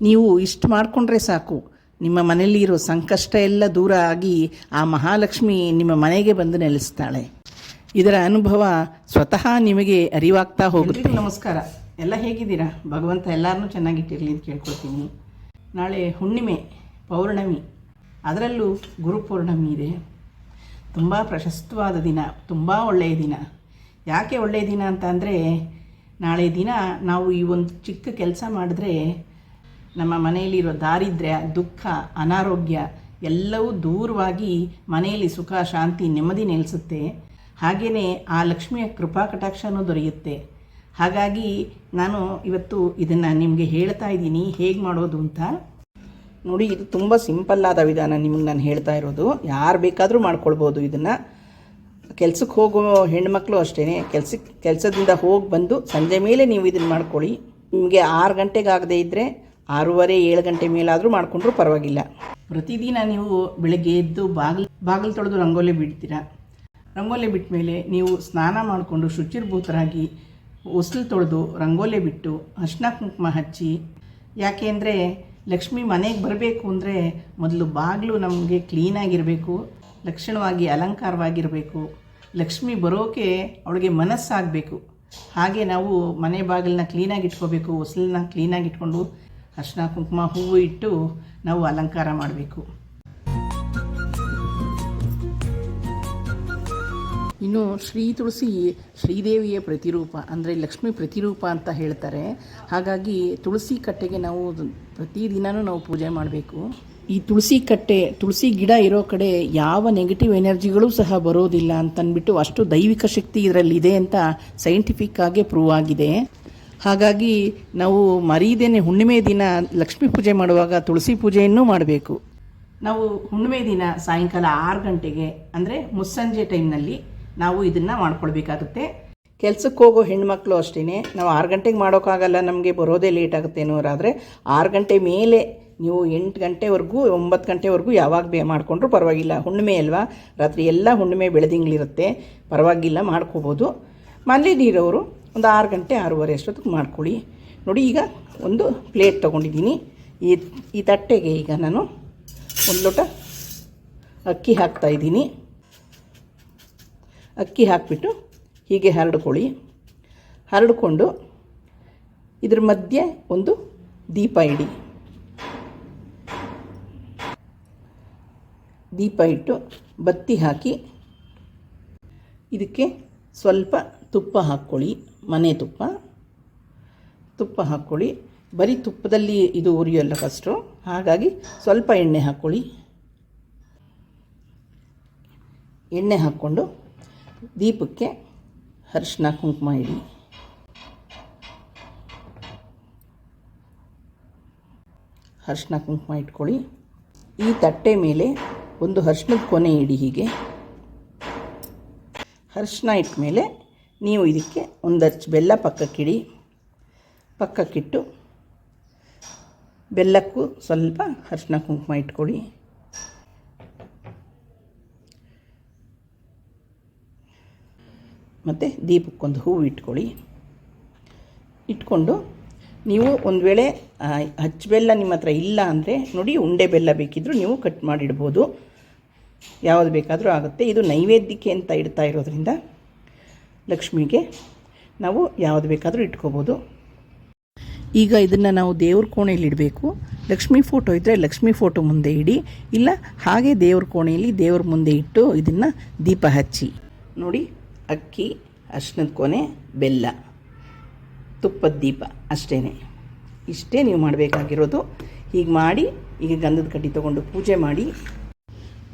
ನೀವು ಇಷ್ಟು ಮಾಡಿಕೊಂಡ್ರೆ ಸಾಕು. ನಿಮ್ಮ ಮನೆಯಲ್ಲಿರೋ ಸಂಕಷ್ಟ ಎಲ್ಲ ದೂರ ಆಗಿ ಆ ಮಹಾಲಕ್ಷ್ಮಿ ನಿಮ್ಮ ಮನೆಗೆ ಬಂದು ನೆಲೆಸ್ತಾಳೆ. ಇದರ ಅನುಭವ ಸ್ವತಃ ನಿಮಗೆ ಅರಿವಾಗ್ತಾ ಹೋಗುತ್ತೆ. ನಮಸ್ಕಾರ. ಎಲ್ಲ ಹೇಗಿದ್ದೀರಾ? ಭಗವಂತ ಎಲ್ಲರನ್ನೂ ಚೆನ್ನಾಗಿಟ್ಟಿರಲಿ ಅಂತ ಕೇಳ್ಕೊಳ್ತೀನಿ. ನಾಳೆ ಹುಣ್ಣಿಮೆ, ಪೌರ್ಣಮಿ. ಅದರಲ್ಲೂ ಗುರುಪೌರ್ಣಮಿ ಇದೆ. ತುಂಬ ಪ್ರಶಸ್ತವಾದ ದಿನ, ತುಂಬ ಒಳ್ಳೆಯ ದಿನ. ಯಾಕೆ ಒಳ್ಳೆಯ ದಿನ ಅಂತ ಅಂದರೆ ನಾಳೆ ದಿನ ನಾವು ಈ ಒಂದು ಚಿಕ್ಕ ಕೆಲಸ ಮಾಡಿದ್ರೆ ನಮ್ಮ ಮನೆಯಲ್ಲಿರೋ ದಾರಿದ್ರ್ಯ, ದುಃಖ, ಅನಾರೋಗ್ಯ ಎಲ್ಲವೂ ದೂರವಾಗಿ ಮನೆಯಲ್ಲಿ ಸುಖ, ಶಾಂತಿ, ನೆಮ್ಮದಿ ನೆಲೆಸುತ್ತೆ. ಹಾಗೆಯೇ ಆ ಲಕ್ಷ್ಮಿಯ ಕೃಪಾ ಕಟಾಕ್ಷನೂ ದೊರೆಯುತ್ತೆ. ಹಾಗಾಗಿ ನಾನು ಇವತ್ತು ಇದನ್ನು ನಿಮಗೆ ಹೇಳ್ತಾ ಇದ್ದೀನಿ. ಹೇಗೆ ಮಾಡೋದು ಅಂತ? ನೋಡಿ, ಇದು ತುಂಬ ಸಿಂಪಲ್ ಆದ ವಿಧಾನ ನಿಮಗೆ ನಾನು ಹೇಳ್ತಾ ಇರೋದು. ಯಾರು ಬೇಕಾದರೂ ಮಾಡ್ಕೊಳ್ಬೋದು ಇದನ್ನು. ಕೆಲ್ಸಕ್ಕೆ ಹೋಗೋ ಹೆಣ್ಮಕ್ಳು ಅಷ್ಟೇ ಕೆಲ್ಸಕ್ಕೆ ಕೆಲಸದಿಂದ ಹೋಗಿ ಬಂದು ಸಂಜೆ ಮೇಲೆ ನೀವು ಇದನ್ನು ಮಾಡ್ಕೊಳ್ಳಿ. ನಿಮಗೆ ಆರು ಗಂಟೆಗೆ ಆಗದೇ ಇದ್ದರೆ ಆರೂವರೆ, ಏಳು ಗಂಟೆ ಮೇಲಾದರೂ ಮಾಡಿಕೊಂಡ್ರೂ ಪರವಾಗಿಲ್ಲ. ಪ್ರತಿದಿನ ನೀವು ಬೆಳಗ್ಗೆ ಎದ್ದು ಬಾಗಿಲು ಬಾಗಿಲು ತೊಳೆದು ರಂಗೋಲಿ ಬಿಡ್ತೀರಾ? ರಂಗೋಲಿ ಬಿಟ್ಟ ಮೇಲೆ ನೀವು ಸ್ನಾನ ಮಾಡಿಕೊಂಡು ಶುಚಿರ್ಭೂತರಾಗಿ ಉಸ್ಲು ತೊಳೆದು ರಂಗೋಲಿ ಬಿಟ್ಟು ಅರ್ಶಿನ ಕುಂಕುಮ ಹಚ್ಚಿ, ಯಾಕೆ ಅಂದರೆ ಲಕ್ಷ್ಮಿ ಮನೆಗೆ ಬರಬೇಕು ಅಂದರೆ ಮೊದಲು ಬಾಗಿಲು ನಮಗೆ ಕ್ಲೀನಾಗಿರಬೇಕು ಲಕ್ಷಣವಾಗಿ ಅಲಂಕಾರವಾಗಿರಬೇಕು. ಲಕ್ಷ್ಮಿ ಬರೋಕೆ ಅವಳಿಗೆ ಮನಸ್ಸಾಗಬೇಕು. ಹಾಗೆ ನಾವು ಮನೆ ಬಾಗಿಲನ್ನ ಕ್ಲೀನಾಗಿ ಇಟ್ಕೋಬೇಕು ಹೊಸಲನ್ನ ಕ್ಲೀನಾಗಿ ಇಟ್ಕೊಂಡು ಅರ್ಶಿನ ಕುಂಕುಮ ಹೂವು ಇಟ್ಟು ನಾವು ಅಲಂಕಾರ ಮಾಡಬೇಕು. ಇನ್ನು ಶ್ರೀ ತುಳಸಿ ಶ್ರೀದೇವಿಯ ಪ್ರತಿರೂಪ ಅಂದರೆ ಲಕ್ಷ್ಮಿ ಪ್ರತಿರೂಪ ಅಂತ ಹೇಳ್ತಾರೆ. ಹಾಗಾಗಿ ತುಳಸಿ ಕಟ್ಟೆಗೆ ನಾವು ಪ್ರತಿದಿನವೂ ನಾವು ಪೂಜೆ ಮಾಡಬೇಕು. ಈ ತುಳಸಿ ಕಟ್ಟೆ ತುಳಸಿ ಗಿಡ ಇರೋ ಕಡೆ ಯಾವ ನೆಗೆಟಿವ್ ಎನರ್ಜಿಗಳು ಸಹ ಬರೋದಿಲ್ಲ ಅಂತಂದ್ಬಿಟ್ಟು ಅಷ್ಟು ದೈವಿಕ ಶಕ್ತಿ ಇದರಲ್ಲಿ ಇದೆ ಅಂತ ಸೈಂಟಿಫಿಕ್ ಆಗಿ ಪ್ರೂವ್ ಆಗಿದೆ. ಹಾಗಾಗಿ ನಾವು ಮರೀದೇನೆ ಹುಣ್ಣಿಮೆ ದಿನ ಲಕ್ಷ್ಮಿ ಪೂಜೆ ಮಾಡುವಾಗ ತುಳಸಿ ಪೂಜೆಯನ್ನು ಮಾಡಬೇಕು. ನಾವು ಹುಣ್ಣಿಮೆ ದಿನ ಸಾಯಂಕಾಲ ಆರು ಗಂಟೆಗೆ, ಅಂದರೆ ಮುಸ್ಸಂಜೆ ಟೈಮ್ನಲ್ಲಿ ನಾವು ಇದನ್ನು ಮಾಡ್ಕೊಳ್ಬೇಕಾಗುತ್ತೆ. ಕೆಲಸಕ್ಕೆ ಹೋಗೋ ಹೆಣ್ಮಕ್ಳು ಅಷ್ಟೇ ನಾವು ಆರು ಗಂಟೆಗೆ ಮಾಡೋಕ್ಕಾಗಲ್ಲ, ನಮಗೆ ಬರೋದೇ ಲೇಟ್ ಆಗುತ್ತೆ ಅನ್ನೋರಾದರೆ ಆರು ಗಂಟೆ ಮೇಲೆ ನೀವು ಎಂಟು ಗಂಟೆವರೆಗೂ, ಒಂಬತ್ತು ಗಂಟೆವರೆಗೂ ಯಾವಾಗ ಬೇ ಮಾಡಿಕೊಂಡ್ರೂ ಪರವಾಗಿಲ್ಲ. ಹುಣ್ಣಿಮೆ ಅಲ್ವಾ? ರಾತ್ರಿ ಎಲ್ಲ ಹುಣ್ಣಿಮೆ ಬೆಳೆದಿಂಗಳಿರುತ್ತೆ. ಪರವಾಗಿಲ್ಲ, ಮಾಡ್ಕೋಬೋದು. ಮನೇಲಿರೋರು ಒಂದು ಆರು ಗಂಟೆ ಆರೂವರೆ ಅಷ್ಟೊತ್ತಿಗೆ ಮಾಡ್ಕೊಳ್ಳಿ. ನೋಡಿ, ಈಗ ಒಂದು ಪ್ಲೇಟ್ ತೊಗೊಂಡಿದ್ದೀನಿ. ಈ ಈ ತಟ್ಟೆಗೆ ಈಗ ನಾನು ಒಂದು ಲೋಟ ಅಕ್ಕಿ ಹಾಕ್ತಾ ಇದ್ದೀನಿ. ಅಕ್ಕಿ ಹಾಕಿಬಿಟ್ಟು ಹೀಗೆ ಹರಡ್ಕೊಳ್ಳಿ. ಹರಡಿಕೊಂಡು ಇದ್ರ ಮಧ್ಯೆ ಒಂದು ದೀಪ ಇಡಿ. ದೀಪ ಇಟ್ಟು ಬತ್ತಿ ಹಾಕಿ. ಇದಕ್ಕೆ ಸ್ವಲ್ಪ ತುಪ್ಪ ಹಾಕ್ಕೊಳ್ಳಿ, ಮನೆ ತುಪ್ಪ. ತುಪ್ಪ ಹಾಕ್ಕೊಳ್ಳಿ. ಬರೀ ತುಪ್ಪದಲ್ಲಿ ಇದು ಉರಿಯೋಲ್ಲ ಫಸ್ಟು ಹಾಗಾಗಿ ಸ್ವಲ್ಪ ಎಣ್ಣೆ ಹಾಕ್ಕೊಳ್ಳಿ. ಎಣ್ಣೆ ಹಾಕ್ಕೊಂಡು ದೀಪಕ್ಕೆ ಅರಿಶಿನ ಕುಂಕುಮ ಇಡಿ. ಅರಿಶಿನ ಕುಂಕುಮ ಇಟ್ಕೊಳ್ಳಿ. ಈ ತಟ್ಟೆ ಮೇಲೆ ಒಂದು ಅರಿಶಿನದ ಕೊನೆ ಇಡಿ ಹೀಗೆ. ಅರಿಶಿನ ಇಟ್ಟ ಮೇಲೆ ನೀವು ಇದಕ್ಕೆ ಒಂದು ಅರ್ಚ್ ಬೆಲ್ಲ ಪಕ್ಕಕ್ಕಿಡಿ. ಪಕ್ಕಕ್ಕಿಟ್ಟು ಬೆಲ್ಲಕ್ಕೂ ಸ್ವಲ್ಪ ಅರಿಶಿನ ಕುಂಕುಮ ಇಟ್ಕೊಳ್ಳಿ. ಮತ್ತು ದೀಪಕ್ಕೊಂದು ಹೂವು ಇಟ್ಕೊಳ್ಳಿ. ಇಟ್ಕೊಂಡು ನೀವು ಒಂದು ವೇಳೆ ಹಚ್ಚು ಬೆಲ್ಲ ನಿಮ್ಮ ಹತ್ರ ಇಲ್ಲ ಅಂದರೆ ನೋಡಿ ಉಂಡೆ ಬೆಲ್ಲ ಬೇಕಿದ್ದರೂ ನೀವು ಕಟ್ ಮಾಡಿಡ್ಬೋದು. ಯಾವುದು ಬೇಕಾದರೂ ಆಗುತ್ತೆ. ಇದು ನೈವೇದ್ಯಕ್ಕೆ ಅಂತ ಇಡ್ತಾ ಇರೋದ್ರಿಂದ ಲಕ್ಷ್ಮಿಗೆ ನಾವು ಯಾವುದು ಬೇಕಾದರೂ ಇಟ್ಕೋಬೋದು. ಈಗ ಇದನ್ನು ನಾವು ದೇವ್ರ ಕೋಣೆಯಲ್ಲಿ ಇಡಬೇಕು. ಲಕ್ಷ್ಮೀ ಫೋಟೋ ಇದ್ದರೆ ಲಕ್ಷ್ಮೀ ಫೋಟೋ ಮುಂದೆ ಇಡಿ. ಇಲ್ಲ, ಹಾಗೆ ದೇವ್ರ ಕೋಣೆಯಲ್ಲಿ ದೇವ್ರ ಮುಂದೆ ಇಟ್ಟು ಇದನ್ನು ದೀಪ ಹಚ್ಚಿ. ನೋಡಿ, ಅಕ್ಕಿ, ಅರ್ಶಿನದ ಕೊನೆ ಬೆಲ್ಲ, ತುಪ್ಪದ ದೀಪ ಅಷ್ಟೇ ಇಷ್ಟೇ ನೀವು ಮಾಡಬೇಕಾಗಿರೋದು. ಹೀಗೆ ಮಾಡಿ, ಈಗ ಗಂಧದ ಕಡ್ಡಿ ತೊಗೊಂಡು ಪೂಜೆ ಮಾಡಿ.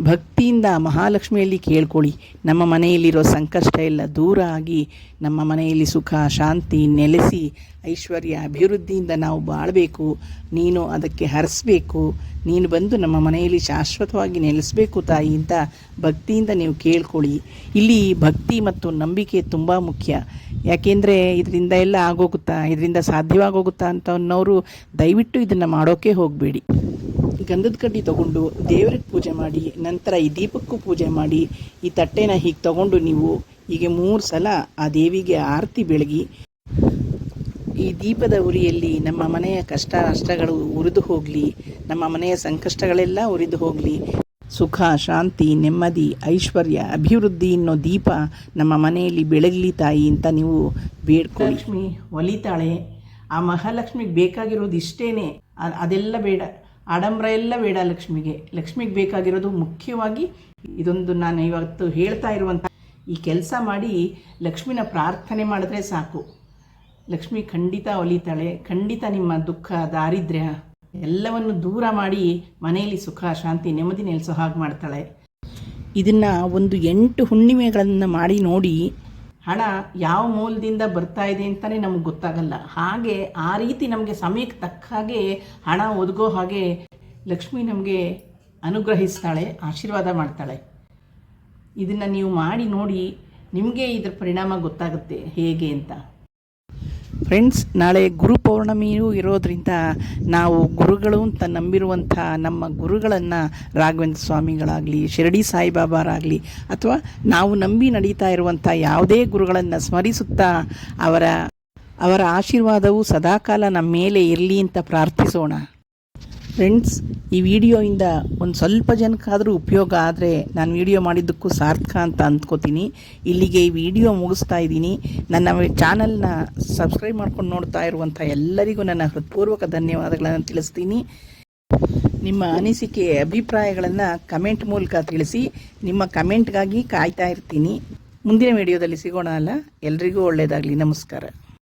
ಭಕ್ತಿಯಿಂದ ಮಹಾಲಕ್ಷ್ಮಿಯಲ್ಲಿ ಕೇಳ್ಕೊಳ್ಳಿ. ನಮ್ಮ ಮನೆಯಲ್ಲಿರೋ ಸಂಕಷ್ಟ ಎಲ್ಲ ದೂರ ಆಗಿ ನಮ್ಮ ಮನೆಯಲ್ಲಿ ಸುಖ, ಶಾಂತಿ ನೆಲೆಸಿ ಐಶ್ವರ್ಯ, ಅಭಿವೃದ್ಧಿಯಿಂದ ನಾವು ಬಾಳಬೇಕು. ನೀನು ಅದಕ್ಕೆ ಹರಿಸ್ಬೇಕು. ನೀನು ಬಂದು ನಮ್ಮ ಮನೆಯಲ್ಲಿ ಶಾಶ್ವತವಾಗಿ ನೆಲೆಸಬೇಕು ತಾಯಿ ಅಂತ ಭಕ್ತಿಯಿಂದ ನೀವು ಕೇಳ್ಕೊಳ್ಳಿ. ಇಲ್ಲಿ ಭಕ್ತಿ ಮತ್ತು ನಂಬಿಕೆ ತುಂಬ ಮುಖ್ಯ. ಯಾಕೆಂದರೆ ಇದರಿಂದ ಎಲ್ಲ ಆಗೋಗುತ್ತಾ, ಇದರಿಂದ ಸಾಧ್ಯವಾಗೋಗುತ್ತಾ ಅಂತ ಅನ್ನೋರು ದಯವಿಟ್ಟು ಇದನ್ನು ಮಾಡೋಕ್ಕೆ ಹೋಗಬೇಡಿ. ಗಂಧದ ಕಡ್ಡಿ ತಗೊಂಡು ದೇವ್ರಿಗೆ ಪೂಜೆ ಮಾಡಿ, ನಂತರ ಈ ದೀಪಕ್ಕೂ ಪೂಜೆ ಮಾಡಿ, ಈ ತಟ್ಟೆನ ಹೀಗೆ ತಗೊಂಡು ನೀವು ಹೀಗೆ ಮೂರು ಸಲ ಆ ದೇವಿಗೆ ಆರತಿ ಬೆಳಗಿ, ಈ ದೀಪದ ಉರಿಯಲ್ಲಿ ನಮ್ಮ ಮನೆಯ ಕಷ್ಟ ನಷ್ಟಗಳು ಉರಿದು ಹೋಗಲಿ, ನಮ್ಮ ಮನೆಯ ಸಂಕಷ್ಟಗಳೆಲ್ಲ ಉರಿದು ಹೋಗಲಿ. ಸುಖ, ಶಾಂತಿ, ನೆಮ್ಮದಿ, ಐಶ್ವರ್ಯ, ಅಭಿವೃದ್ಧಿ ಅನ್ನೋ ದೀಪ ನಮ್ಮ ಮನೆಯಲ್ಲಿ ಬೆಳಗಲಿ ತಾಯಿ ಅಂತ ನೀವು ಬೇಡ್ಕೊಳ್ಳಿ. ಲಕ್ಷ್ಮಿ ಒಲಿತಾಳೆ ಆ ಮಹಾಲಕ್ಷ್ಮಿಗೆ ಬೇಕಾಗಿರೋದು ಇಷ್ಟೇನೆ. ಅದೆಲ್ಲ ಬೇಡ. ಆಡಂಬರ ಎಲ್ಲ ಬೇಡ ಲಕ್ಷ್ಮಿಗೆ. ಲಕ್ಷ್ಮಿಗೆ ಬೇಕಾಗಿರೋದು ಮುಖ್ಯವಾಗಿ ಇದೊಂದು ನಾನು ಇವತ್ತು ಹೇಳ್ತಾ ಇರುವಂಥ ಈ ಕೆಲಸ ಮಾಡಿ ಲಕ್ಷ್ಮಿನ ಪ್ರಾರ್ಥನೆ ಮಾಡಿದ್ರೆ ಸಾಕು. ಲಕ್ಷ್ಮಿ ಖಂಡಿತ ಒಲಿತಾಳೆ, ಖಂಡಿತ ನಿಮ್ಮ ದುಃಖ, ದಾರಿದ್ರ್ಯ ಎಲ್ಲವನ್ನು ದೂರ ಮಾಡಿ ಮನೆಯಲ್ಲಿ ಸುಖ, ಶಾಂತಿ, ನೆಮ್ಮದಿ ನೆಲೆಸೋ ಹಾಗೆ ಮಾಡ್ತಾಳೆ. ಇದನ್ನು ಒಂದು ಎಂಟು ಹುಣ್ಣಿಮೆಗಳನ್ನು ಮಾಡಿ ನೋಡಿ ಹಣ ಯಾವ ಮೂಲದಿಂದ ಬರ್ತಾ ಇದೆ ಅಂತಲೇ ನಮಗೆ ಗೊತ್ತಾಗಲ್ಲ. ಹಾಗೆ ಆ ರೀತಿ ನಮಗೆ ಸಮಯಕ್ಕೆ ತಕ್ಕ ಹಾಗೆ ಹಣ ಒದಗೋ ಹಾಗೆ ಲಕ್ಷ್ಮಿ ನಮಗೆ ಅನುಗ್ರಹಿಸ್ತಾಳೆ, ಆಶೀರ್ವಾದ ಮಾಡ್ತಾಳೆ. ಇದನ್ನು ನೀವು ಮಾಡಿ ನೋಡಿ ನಿಮಗೆ ಇದರ ಪರಿಣಾಮ ಗೊತ್ತಾಗುತ್ತೆ ಹೇಗೆ ಅಂತ. ಫ್ರೆಂಡ್ಸ್ ನಾಳೆ ಗುರು ಪೌರ್ಣಮಿಯೂ ಇರೋದ್ರಿಂದ ನಾವು ಗುರುಗಳು ಅಂತ ನಂಬಿರುವಂಥ ನಮ್ಮ ಗುರುಗಳನ್ನು ರಾಘವೇಂದ್ರ ಸ್ವಾಮಿಗಳಾಗಲಿ, ಶಿರಡಿ ಸಾಯಿಬಾಬಾರಾಗಲಿ ಅಥವಾ ನಾವು ನಂಬಿ ನಡೀತಾ ಇರುವಂಥ ಯಾವುದೇ ಗುರುಗಳನ್ನು ಸ್ಮರಿಸುತ್ತಾ ಅವರ ಅವರ ಆಶೀರ್ವಾದವು ಸದಾಕಾಲ ನಮ್ಮ ಮೇಲೆ ಇರಲಿ ಅಂತ ಪ್ರಾರ್ಥಿಸೋಣ. ಫ್ರೆಂಡ್ಸ್ ಈ ವಿಡಿಯೋಯಿಂದ ಒಂದು ಸ್ವಲ್ಪ ಜನಕ್ಕಾದರೂ ಉಪಯೋಗ ಆದರೆ ನಾನು ವಿಡಿಯೋ ಮಾಡಿದ್ದಕ್ಕೂ ಸಾರ್ಥಕ ಅಂತ ಅಂದ್ಕೋತೀನಿ. ಇಲ್ಲಿಗೆ ಈ ವಿಡಿಯೋ ಮುಗಿಸ್ತಾ ಇದ್ದೀನಿ. ನನ್ನ ಚಾನಲ್ನ ಸಬ್ಸ್ಕ್ರೈಬ್ ಮಾಡ್ಕೊಂಡು ನೋಡ್ತಾ ಇರುವಂಥ ಎಲ್ಲರಿಗೂ ನನ್ನ ಹೃತ್ಪೂರ್ವಕ ಧನ್ಯವಾದಗಳನ್ನು ತಿಳಿಸ್ತೀನಿ. ನಿಮ್ಮ ಅನಿಸಿಕೆ, ಅಭಿಪ್ರಾಯಗಳನ್ನು ಕಮೆಂಟ್ ಮೂಲಕ ತಿಳಿಸಿ. ನಿಮ್ಮ ಕಮೆಂಟ್ಗಾಗಿ ಕಾಯ್ತಾ ಇರ್ತೀನಿ. ಮುಂದಿನ ವಿಡಿಯೋದಲ್ಲಿ ಸಿಗೋಣ ಅಲ್ಲ? ಎಲ್ರಿಗೂ ಒಳ್ಳೆಯದಾಗಲಿ ನಮಸ್ಕಾರ.